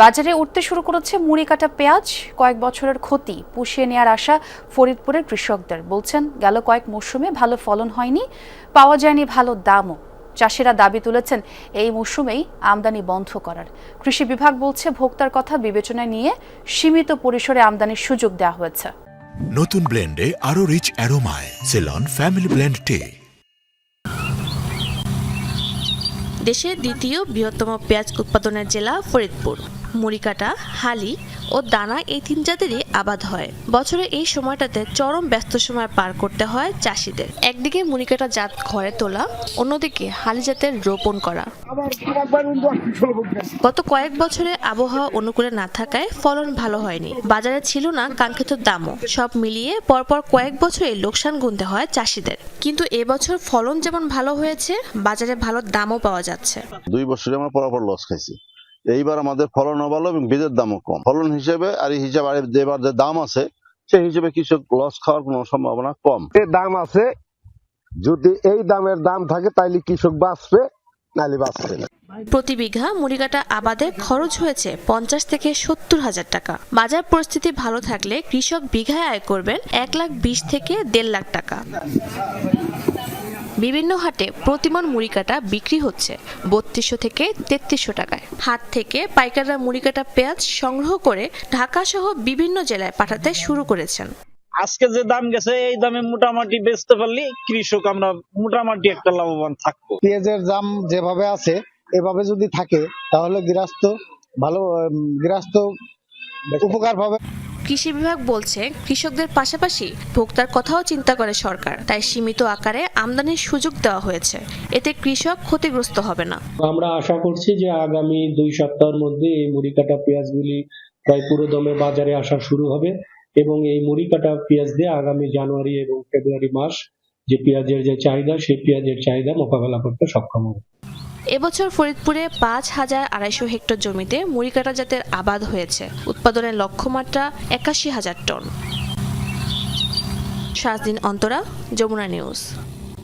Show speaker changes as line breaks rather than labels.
বাজারে উঠতে শুরু করেছে মুড়ি কাটা পেঁয়াজ। কয়েক বছরের ক্ষতি পুষিয়ে নেওয়ার আশা ফরিদপুরের কৃষকদের। বলছেন গেল কয়েক মৌসুমে ভালো ফলন হয়নি পাওয়া যায়নি ভালো দামও। চাষিরা দাবি তুলেছেন এই মৌসুমেই আমদানি বন্ধ করার। কৃষি বিভাগ বলছে ভোক্তার কথা বিবেচনায় নিয়ে সীমিত পরিসরে আমদানির সুযোগ দেওয়া হয়েছে।
নতুন ব্লেন্ডে আরও রিচ অ্যারোমায় সেলন ফ্যামিলি ব্লেন্ড টে।
দেশের দ্বিতীয় বৃহত্তম পেঁয়াজ উৎপাদনের জেলা ফরিদপুর। মুড়িকাটা হালি ও দানা এই তিন জাতেরই আবাদ হয়। বছরে এই সময়টাতে চরম ব্যস্ত সময় পার করতে হয় চাষিদের। একদিকে মুড়িকাটা জাত ঘরে তোলা, অন্যদিকে হালি জাতের রোপণ করা। গত কয়েক বছরে আবহাওয়া অনুকূলে না থাকায় ফলন ভালো হয়নি। বাজারে ছিল না কাঙ্ক্ষিত দামও। সব মিলিয়ে পরপর কয়েক বছরে লোকসান গুনতে হয় চাষিদের। কিন্তু এবছর ফলন যেমন ভালো হয়েছে, বাজারে ভালো দামও পাওয়া যাচ্ছে।
দুই বছরে আমরা পরাপর লস খাইছি। এইবার আমাদের ফলনও ভালো এবং বীজের দামও কম। ফলন হিসেবে আর এই হিসাবে আর এবার যে দাম আছে সেই হিসেবে কৃষক লস খাওয়ার কোনো সম্ভাবনা কম।
দাম আছে যদি এই দামের দাম থাকে তাইলে কৃষক বাঁচবে নাহলে বাঁচবে না।
প্রতি বিঘা মুড়িকাটা আবাদে খরচ হয়েছে পঞ্চাশ থেকে সত্তর হাজার টাকা। বাজার পরিস্থিতি ভালো থাকলে কৃষক বিঘায় আয় করবেন এক লাখ বিশ থেকে দেড় লাখ টাকা। বিভিন্ন হাটে প্রতিমন মুড়ি কাটা বিক্রি হচ্ছে বত্রিশশো থেকে তেত্রিশশো টাকায়। হাট থেকে পাইকাররা মুড়ি কাটা পেঁয়াজ সংগ্রহ করে ঢাকা সহ বিভিন্ন জেলায় পাঠাতে শুরু করেছেন।
আজকে যে দাম গেছে এই দামে মোটামুটি বেচতে পারলে কৃষক আমরা মোটামুটি একটা লাভবান থাকব।
পেঁয়াজের দাম যেভাবে আছে এভাবে যদি থাকে তাহলে গৃহস্থ ভালো গৃহস্থ উপকার পাবে।
কৃষি বিভাগ বলছে, কৃষকদের পাশাপাশি ভোক্তার কথাও চিন্তা করে সরকার, তাই সীমিত আকারে আমদানির সুযোগ দেওয়া হয়েছে। এতে কৃষক ক্ষতিগ্রস্ত হবে না।
আমরা আশা করছি যে আগামী দুই সপ্তাহের মধ্যে এই মুড়ি কাটা পেঁয়াজগুলি প্রায় পুরো দমে বাজারে আসা শুরু হবে এবং এই মুড়ি কাটা পেঁয়াজ দিয়ে আগামী জানুয়ারি এবং ফেব্রুয়ারি মাস যে পেঁয়াজের যে চাহিদা, সেই পেঁয়াজের চাহিদা মোকাবেলা করতে সক্ষম হবে।
এবছর ফরিদপুরে পাঁচ হাজার আড়াইশো হেক্টর জমিতে মুড়িকাটা জাতের আবাদ হয়েছে। উৎপাদনের লক্ষ্যমাত্রা একাশি হাজার টন। সাত দিন অন্তরা, যমুনা নিউজ।